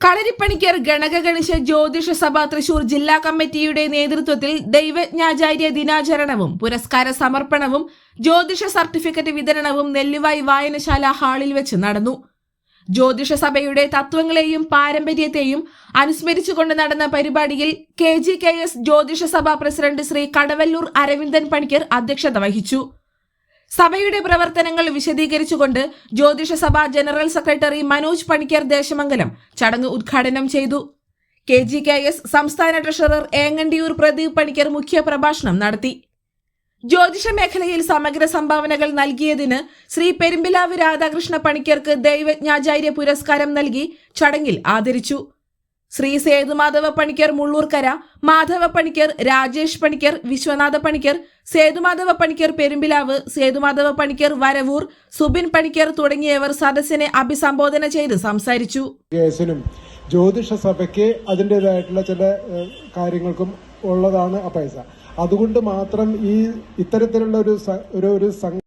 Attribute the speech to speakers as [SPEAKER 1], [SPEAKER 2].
[SPEAKER 1] കളരിപ്പണിക്കർ ഗണകഗണിശ ജ്യോതിഷ സഭ തൃശൂർ ജില്ലാ കമ്മിറ്റിയുടെ നേതൃത്വത്തിൽ ദൈവജ്ഞാചാര്യ ദിനാചരണവും പുരസ്കാര സമർപ്പണവും ജ്യോതിഷ സർട്ടിഫിക്കറ്റ് വിതരണവും നെല്ലുവായി വായനശാല ഹാളിൽ വെച്ച് നടന്നു. ജ്യോതിഷ സഭയുടെ തത്വങ്ങളെയും പാരമ്പര്യത്തെയും അനുസ്മരിച്ചുകൊണ്ട് നടന്ന പരിപാടിയിൽ കെ ജി കെ എസ് ജ്യോതിഷ സഭ പ്രസിഡന്റ് ശ്രീ കടവല്ലൂർ അരവിന്ദൻ പണിക്കർ അധ്യക്ഷത വഹിച്ചു. സഭയുടെ പ്രവർത്തനങ്ങൾ വിശദീകരിച്ചുകൊണ്ട് ജ്യോതിഷ സഭ ജനറൽ സെക്രട്ടറി മനോജ് പണിക്കർ ദേശമംഗലം ചടങ്ങ് ഉദ്ഘാടനം ചെയ്തു. കെ ജി കെ എസ് സംസ്ഥാന ട്രഷറർ ഏങ്ങണ്ടിയൂർ പ്രദീപ് പണിക്കർ മുഖ്യ പ്രഭാഷണം നടത്തി. ജ്യോതിഷ മേഖലയിൽ സമഗ്ര സംഭാവനകൾ നൽകിയതിന് ശ്രീ പെരുമ്പിലാവ് രാധാകൃഷ്ണ പണിക്കർക്ക് ദൈവജ്ഞാചാര്യ പുരസ്കാരം നൽകി ചടങ്ങിൽ ആദരിച്ചു. ശ്രീ സേതുമാധവ പണിക്കർ മുള്ളൂർക്കര മാധവ പണിക്കർ രാജേഷ് പണിക്കർ വിശ്വനാഥ പണിക്കർ സേതുമാധവ പണിക്കർ പെരുമ്പിലാവ് സേതുമാധവ പണിക്കർ വരവൂർ സുബിൻ പണിക്കർ തുടങ്ങിയവർ സദസ്സിനെ അഭിസംബോധന ചെയ്ത് സംസാരിച്ചു.
[SPEAKER 2] കേസിനും ജ്യോതിഷ സഭയ്ക്ക് അതിന്റെതായിട്ടുള്ള ചില കാര്യങ്ങൾക്കും ഉള്ളതാണ് ആ പൈസ അതുകൊണ്ട് മാത്രം ഈ ഇത്തരത്തിലുള്ള ഒരു ഒരു